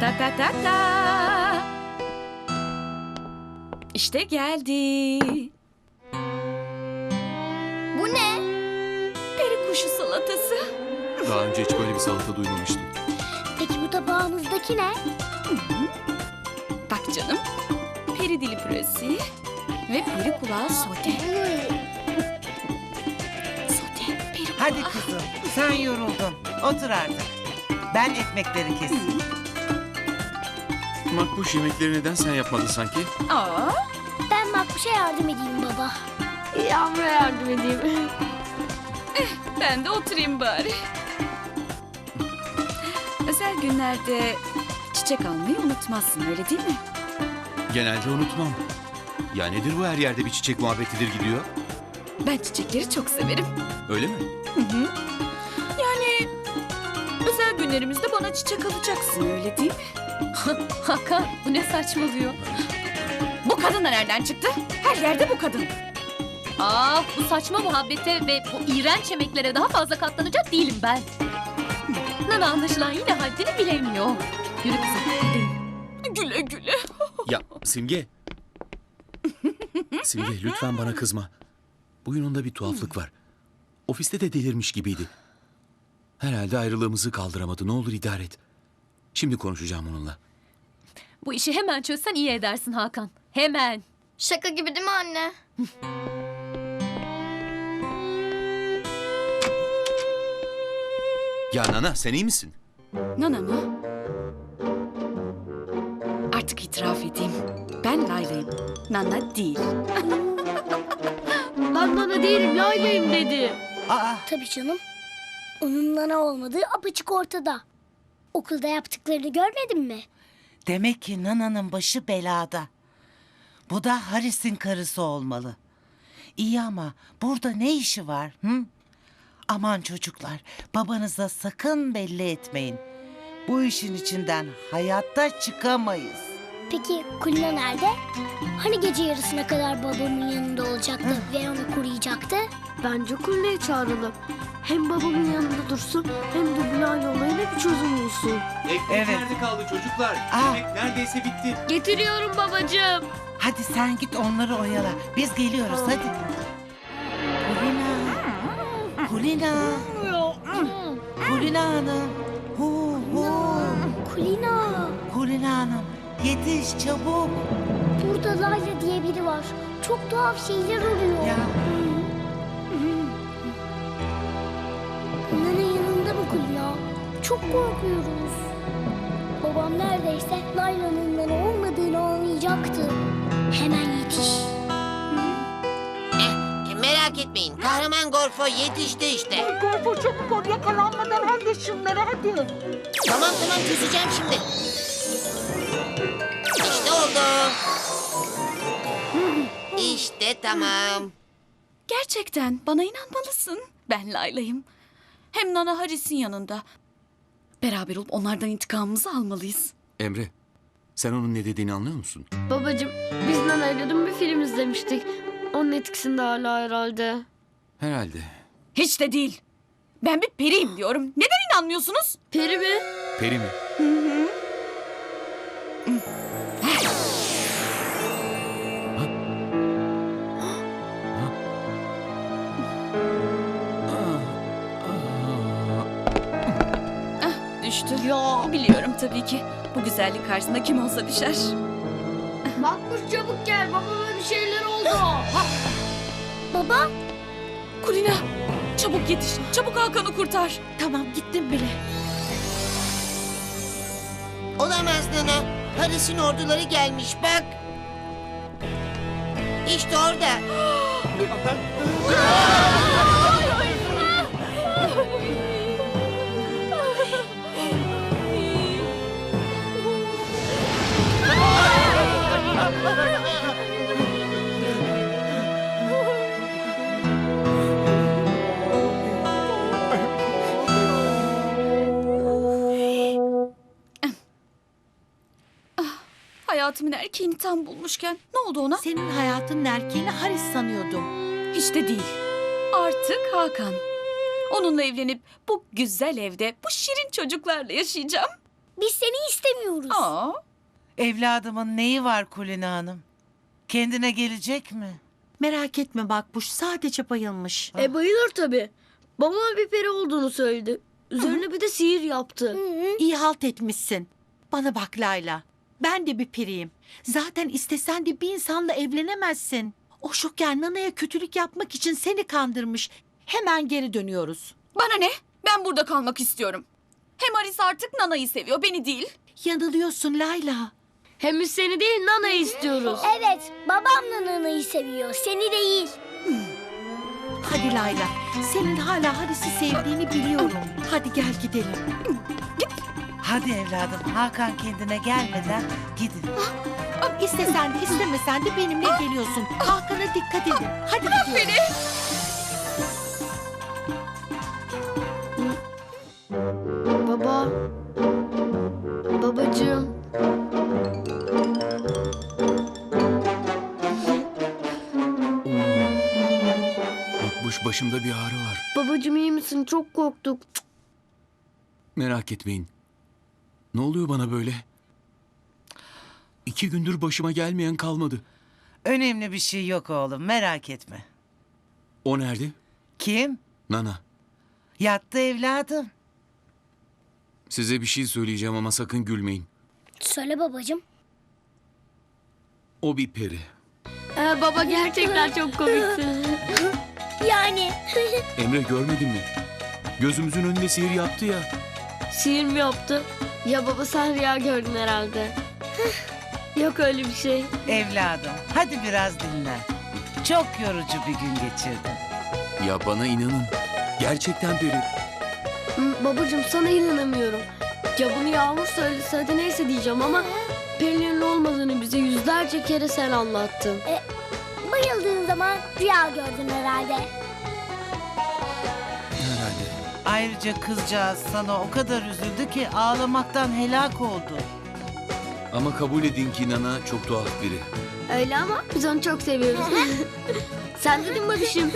Ta ta ta ta. İşte geldi. Bu ne? Peri kuşu salatası. Daha önce hiç böyle bir salata duymamıştım. Peki bu tabağınızdaki ne? Bak canım. Peri dili püresi ve peri kulağı sote. Sote, peri kulağı. Hadi kızım sen yoruldun. Otur artık. Ben ekmekleri keseyim. Makbuş yemekleri neden sen yapmadın sanki? Aa, Ben Makbuş'a yardım edeyim baba. Yağmur'a yardım edeyim. ben de oturayım bari. Özel günlerde çiçek almayı unutmazsın öyle değil mi? Genelde unutmam. Ya nedir bu her yerde bir çiçek muhabbetidir gidiyor? Ben çiçekleri çok severim. Öyle mi? Hı hı. Yani özel günlerimizde bana çiçek alacaksın öyle değil mi? Hakan bu ne saçmalıyor? Bu kadın da nereden çıktı? Her yerde bu kadın. Aa bu saçma muhabbete ve bu iğrenç yemeklere daha fazla katlanacak değilim ben. Nana anlaşılan yine haddini bilemiyor. Yürü kızım. Güle güle. Ya Simge. Simge lütfen bana kızma. Bugün onda bir tuhaflık var. Ofiste de delirmiş gibiydi. Herhalde ayrılığımızı kaldıramadı. Ne olur idare et. Şimdi konuşacağım onunla. Bu işi hemen çözsen iyi edersin Hakan. Hemen. Şaka gibi değil mi anne? Ya Nana sen iyi misin? Nana mı? Artık itiraf edeyim. Ben Layla'yım. Nana değil. Ben Nana değilim Layla'yım dedi. Aa Tabii canım. Onun nana olmadığı apaçık ortada. Okulda yaptıklarını görmedin mi? demek ki Nana'nın başı belada. Bu da Haris'in karısı olmalı. İyi ama burada ne işi var? Hı? Aman çocuklar babanıza sakın belli etmeyin. Bu işin içinden hayatta çıkamayız. Peki Kulina nerede? Hani gece yarısına kadar babamın yanında olacaktı ve onu koruyacaktı? Bence kuleye çağıralım. Hem babamın yanında dursun hem de bu Lale olayına bir çözüm bulsun. Ekmek Evet. nerede kaldı çocuklar? Aa. Ekmek neredeyse bitti. Getiriyorum babacığım. Hadi sen git onları oyala. Biz geliyoruz hadi. Kulina. Kulina. Kulina Hanım. Hu hu. Kulina! Kulina Hanım. Yetiş çabuk. Burada Layla diye biri var. Çok tuhaf şeyler oluyor. Ya. Çok korkuyoruz. Babam neredeyse Layla'nın Nana olmadığını anlayacaktı. Hemen yetiş. Merak etmeyin. Kahraman Gorfo yetişti işte. Korku çabuk ol yakalanmadan hallet şunları hadi. Tamam tamam çözeceğim şimdi. İşte oldu. İşte tamam. Gerçekten bana inanmalısın. Ben Layla'yım. Hem Nana Haris'in yanında. Beraber olup onlardan intikamımızı almalıyız. Emre sen onun ne dediğini anlıyor musun? Babacım biz Nana'yla dün bir film izlemiştik. Onun etkisinde hala herhalde. Herhalde. Hiç de değil. Ben bir periyim diyorum. Neden inanmıyorsunuz? Peri mi? Peri mi? Düştü. Ya. Biliyorum tabii ki. Bu güzellik karşısında kim olsa düşer. Makbuş çabuk gel babama bir şeyler oldu. Baba, Kulina çabuk yetiş. Çabuk Hakan'ı kurtar. Tamam gittim bile. Olamaz Nana. Paris'in orduları gelmiş bak. İşte orada. Hayatımın erkeğini tam bulmuşken ne oldu ona? Senin hayatın erkeğini Haris sanıyordum. Hiç de değil. Artık Hakan. Onunla evlenip bu güzel evde bu şirin çocuklarla yaşayacağım. Biz seni istemiyoruz. Aa, Evladımın neyi var Kulina Hanım? Kendine gelecek mi? Merak etme Makbuş sadece bayılmış. E bayılır tabii. Babama bir peri olduğunu söyledi. Üzerine bir de sihir yaptı. İyi halt etmişsin. Bana bak Layla. Ben de bir piriyim. Zaten istesen de bir insanla evlenemezsin. O şoker Nana'ya kötülük yapmak için seni kandırmış. Hemen geri dönüyoruz. bana ne? Ben burada kalmak istiyorum. Hem Haris artık Nana'yı seviyor, beni değil. Yanılıyorsun Layla. Hem biz seni değil Nana'yı istiyoruz. Evet, babam da Nana'yı seviyor, seni değil. Hadi Layla. Senin hala Haris'i sevdiğini biliyorum. Hadi gel gidelim. Hadi evladım Hakan kendine gelmeden gidin. İstesen de istemesen de benimle geliyorsun. Hakan'a dikkat edin. Hadi gidiyoruz. Baba. Babacığım. Makbuş başımda bir ağrı var. Babacığım iyi misin? Çok korktuk. Merak etmeyin. Ne oluyor bana böyle? İki gündür başıma gelmeyen kalmadı. Önemli bir şey yok oğlum merak etme. O nerede? Kim? Nana. Yattı evladım. Size bir şey söyleyeceğim ama sakın gülmeyin. Söyle babacığım. O bir peri. Ee, baba gerçekten çok komiksin. Yani. Emre görmedin mi? Gözümüzün önünde sihir yaptı ya. Sihir mi yaptı? Ya baba sen rüya gördün herhalde. Yok öyle bir şey. Evladım hadi biraz dinlen. Çok yorucu bir gün geçirdin. Ya bana inanın. Gerçekten peri. Hı, Babacığım sana inanamıyorum. Ya bunu Yağmur söylese hadi neyse diyeceğim ama Peri'nin olmadığını bize yüzlerce kere sen anlattın. Bayıldığın zaman rüya gördün herhalde. Ayrıca kızcağız sana o kadar üzüldü ki ağlamaktan helak oldu. Ama kabul edin ki Nana çok tuhaf biri. Öyle ama biz onu çok seviyoruz. sen dedin babişim.